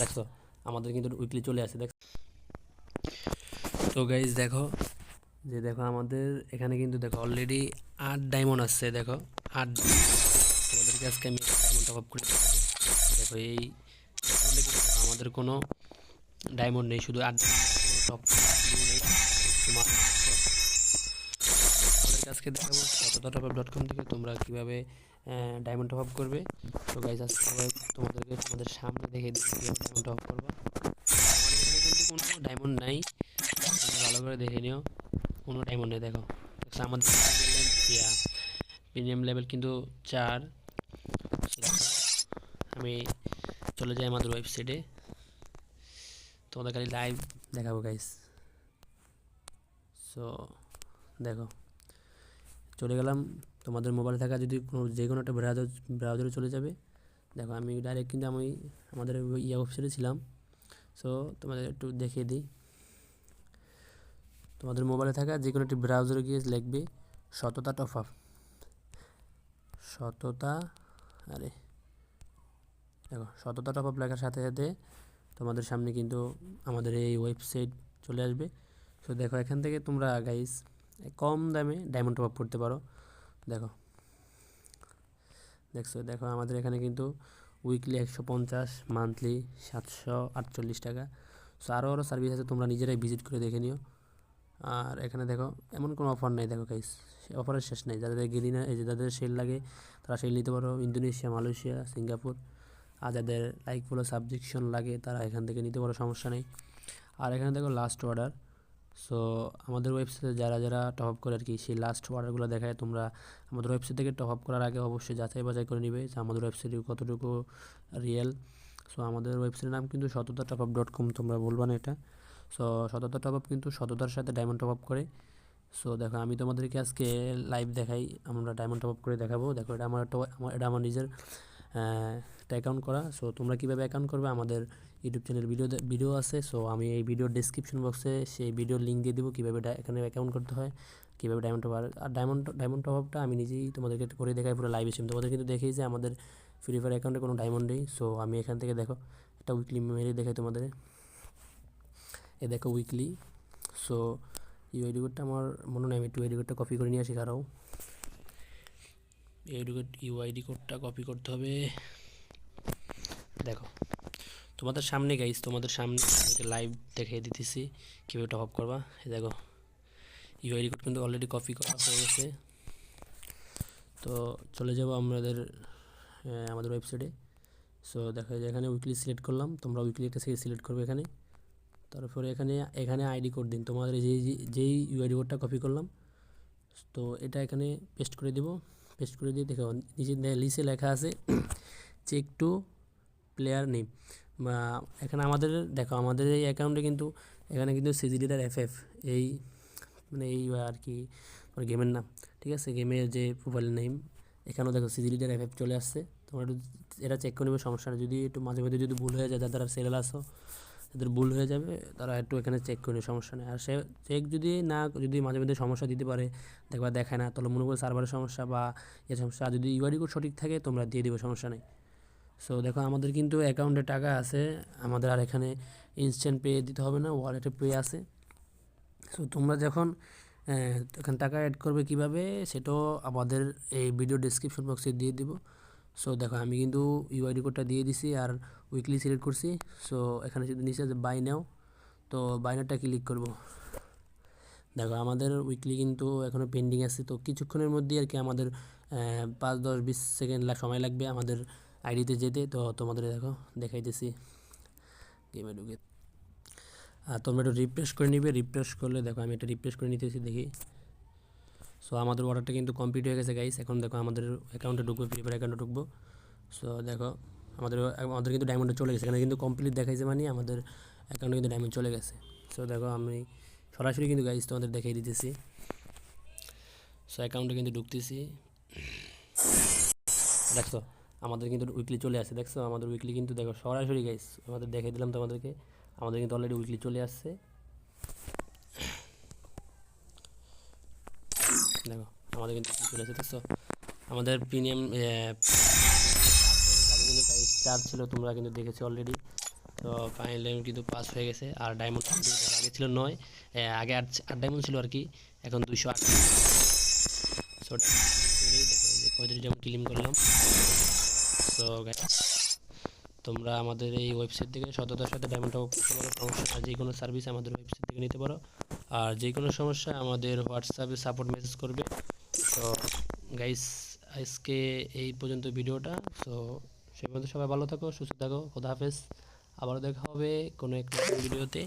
দেখছ? আমাদের কিন্তু উইকলি চলে আসে দেখ তো গাইজ দেখো, যে দেখো আমাদের এখানে কিন্তু দেখো অলরেডি আট ডায়মন্ড আসছে, দেখো, আট তোমাদেরকে আজকে আমি ডায়মন্ড টপ আপ করে দেখো এই আমাদের কোনো ডায়মন্ড নেই, শুধু আট টপ আজকে দেখাবো ডট কম থেকে তোমরা কীভাবে ডায়মন্ড টপ আপ করবে। তো গাইজ আজকে তোমাদেরকে তোমাদের সামনে দেখে দিচ্ছি ডায়মন্ড আপ করবে। কিন্তু কোনো ডায়মন্ড নাই। ভালো করে দেখে নিও। কোনো ডায়মন্ড নেই, দেখো। আমাদের প্রিমিয়াম লেভেল কিন্তু চার। আমি চলে যাই আমাদের ওয়েবসাইটে তোমাদের খালি লাইভ দেখাবো গাইস সো, দেখো, চলে গেলাম। তোমাদের মোবাইলে থাকা যদি কোনো যে কোনো একটা ব্রাউজার ব্রাউজারে চলে যাবে। দেখো আমি ডাইরেক্ট কিন্তু আমি আমাদের ইয়ে ওয়েবসাইটে ছিলাম। সো তোমাদের একটু দেখিয়ে দিই। তোমাদের মোবাইলে থাকা যে কোনো একটি ব্রাউজারে গিয়ে লিখবে সততা টপ আপ সততা, আরে, দেখো, সততা টপ আপ লেখার সাথে সাথে তোমাদের সামনে কিন্তু আমাদের এই ওয়েবসাইট চলে আসবে। সো দেখো, এখান থেকে তোমরা গাইস কম দামে ডায়মন্ড টপ আপ করতে পারো। দেখো দেখছ, দেখো আমাদের এখানে কিন্তু উইকলি একশো পঞ্চাশ মান্থলি সাতশো আটচল্লিশ টাকা। সো আরও আরও সার্ভিস আছে, তোমরা নিজেরাই ভিজিট করে দেখে নিও। আর এখানে দেখো, এমন কোনো অফার নেই, দেখো গাইস অফারের শেষ নেই। যাদের গেরিনা, এই যে যাদের সেল লাগে, তারা সেল নিতে পারো। Indonesia, Malaysia, Singapore. আর যাদের লাইক ফলো সাবজেকশন লাগে, তারা এখান থেকে নিতে পারো, সমস্যা নেই। আর এখানে দেখো লাস্ট অর্ডার সো আমাদের ওয়েবসাইটে যারা যারা টপ আপ করে আর কি, সেই লাস্ট অর্ডারগুলো দেখায়, তোমরা আমাদের ওয়েবসাইট থেকে টপ আপ করার আগে অবশ্যই যাচাই বাছাই করে নিবে যে আমাদের ওয়েবসাইটে কতটুকু রিয়েল সো আমাদের ওয়েবসাইটের নাম কিন্তু সততা টপ আপ ডট কম তোমরা বলবা না এটা। সো সততা টপ আপ কিন্তু সততার সাথে ডায়মন্ড টপ আপ করে। সো দেখো, আমি তোমাদেরকে আজকে লাইভ দেখাই, আমরা ডায়মন্ড টপ আপ করে দেখাবো। দেখো, এটা আমার আমার, এটা আমার নিজের অ্যাকাউন্ট করা। সো তোমরা কীভাবে অ্যাকাউন্ট করবে? আমাদের ইউটিউব চ্যানেল ভিডিও ভিডিও আছে সো আমি এই ভিডিওর ডিসক্রিপশন বক্সে সেই ভিডিওর লিঙ্ক দিয়ে দেবো কীভাবে এখানে অ্যাকাউন্ট করতে হয়, কীভাবে ডায়মন্ড টপ আর ডায়মন্ড ডায়মন্ড টপ আপটা আমি নিজেই তোমাদেরকে করে দেখাই, পুরো লাইভ স্ট্রিম তোমাদের কিন্তু দেখেই যে আমাদের ফ্রি ফায়ার অ্যাকাউন্টে কোনো ডায়মন্ড নেই সো আমি এখান থেকে দেখো, একটা উইকলি মেরে দেখাই তোমাদের। এ দেখো উইকলি সো ইউআইডি কোডটা আমার মনে নেই, আমি একটু আইডি কোডটা কপি করে নিয়ে আসি কারও কোড ইউআইডি কোডটা কপি করতে হবে। দেখো। তোমাদের সামনে গাইস তোমাদের সামনে লাইভ দেখিয়ে দিতেছি। কীভাবে টপ আপ করবা? এই দেখো ইউআইডি কোড কিন্তু অলরেডি কপি করা হয়ে গেছে। তো চলে যাব আমাদের আমাদের ওয়েবসাইটে সো দেখা যায় এখানে উইকলি সিলেক্ট করলাম। তোমরা উইকলি একটা সিলেক্ট করবে এখানে। তারপরে এখানে এখানে আইডি কোড দিন। তোমাদের যেই যেই ইউআইডি কোডটা কপি করলাম, তো এটা এখানে পেস্ট করে দেব। পেস্ট করে দিয়ে দেখো, নিচে লিসে লেখা আছে চেক টু প্লেয়ার নেম এখানে আমাদের, দেখো আমাদের এই অ্যাকাউন্টে কিন্তু এখানে কিন্তু সিজিডিটার এফ এফ এই মানে এই আর কি মানে গেমের নাম, ঠিক আছে? গেমের যে প্রোফাইল নেম এখানেও দেখো সিজিডিটার এফ এফ চলে আসছে। তোমরা একটু এটা চেক করে নেবে, সমস্যা যদি একটু মাঝে মাঝে যদি ভুল হয়ে যায় যারা সেরেল আসো যাদের ভুল হয়ে যাবে, তারা একটু এখানে চেক করে নেবে, সমস্যা নেই। আর সে চেক যদি না, যদি মাঝে মাঝে সমস্যা দিতে পারে, দেখবা দেখায় না, তাহলে মনে করো সার্ভারের সমস্যা বা এ সমস্যা যদি ইউআইডি কোড সঠিক থাকে, তোমরা দিয়ে দেবে, সমস্যা নেই। সো দেখো, আমাদের কিন্তু অ্যাকাউন্টে টাকা আছে। আমাদের আর এখানে ইনস্ট্যান্ট পে দিতে হবে না ওয়ালেটে পে আছে। সো তোমরা যখন এখানে টাকা অ্যাড করবে কীভাবে, সেটাও আমাদের এই ভিডিও ডিসক্রিপশন বক্সে দিয়ে দিব। সো দেখো, আমি কিন্তু ইউআইডি কোডটা দিয়ে দিছি আর উইকলি সিলেক্ট করছি। সো এখানে যদি নিচে আছে বাই নাও তো বাইনারটা ক্লিক করব। দেখো, আমাদের উইকলি কিন্তু এখনও পেন্ডিং আছে। তো, কিছুক্ষণের মধ্যেই আর কি আমাদের পাঁচ, দশ, বিশ সেকেন্ড সময় লাগবে আমাদের আইডিতে যেতে, তো তোমাদের দেখো, দেখাইতেছি। গেমে ঢুকে। আর তোমরা একটু রিফ্রেশ করে নিবে। রিফ্রেশ করলে দেখো, আমি এটা রিফ্রেশ করে নিতেছি, দেখি। সো আমাদের অর্ডারটা কিন্তু কমপ্লিট হয়ে গেছে গাইস এখন দেখো, আমাদের অ্যাকাউন্টে ঢুকবো ফ্রি ফায়ার অ্যাকাউন্টে ঢুকবো। সো দেখো, আমাদের আমাদের কিন্তু ডায়মন্ডে চলে গেছে। এখানে কিন্তু কমপ্লিট দেখাইছে মানে আমাদের অ্যাকাউন্টে কিন্তু ডায়মন্ড চলে গেছে। সো দেখো, আমি সরাসরি কিন্তু গাইস তোমাদের দেখাই দিতেছি। সো অ্যাকাউন্টে কিন্তু ঢুকতেছি। দেখছ আমাদের কিন্তু উইকলি চলে আসছে দেখছ, আমাদের উইকলি কিন্তু দেখো, সরাসরি গাইস আমাদের দেখাই দিলাম তোমাদেরকে, আমাদের কিন্তু অলরেডি উইকলি চলে আসছে। দেখো, আমাদের কিন্তু চলে আসছে দেখছ? আমাদের প্রিমিয়াম কিন্তু চার্জ ছিল, তোমরা কিন্তু দেখেছ অলরেডি তো ফাইনালি কিন্তু পাস হয়ে গেছে, আর ডায়মন্ড আগে ছিল নয় আগে আট আট ডায়মন্ড ছিল আর কি, এখন দুইশো আট। পঁয়ত্রিশ ডায়মন্ড ক্লিম করলাম। সো তোমরা আমাদের এই ওয়েবসাইট থেকে সততার সাথে ডায়মন্ড টপ পারো সমস্যা যে কোনো সার্ভিস আমাদের ওয়েবসাইট থেকে নিতে পারো। আর যে কোনো সমস্যা আমাদের হোয়াটসঅ্যাপে সাপোর্ট মেসেজ করবে। তো গাইস আজকে এই পর্যন্ত ভিডিওটা। তো সে পর্যন্ত সবাই ভালো থাকো, সুস্থ থাকো, খোদা হাফেজ। আবারও দেখা হবে কোনো এক ভিডিওতে।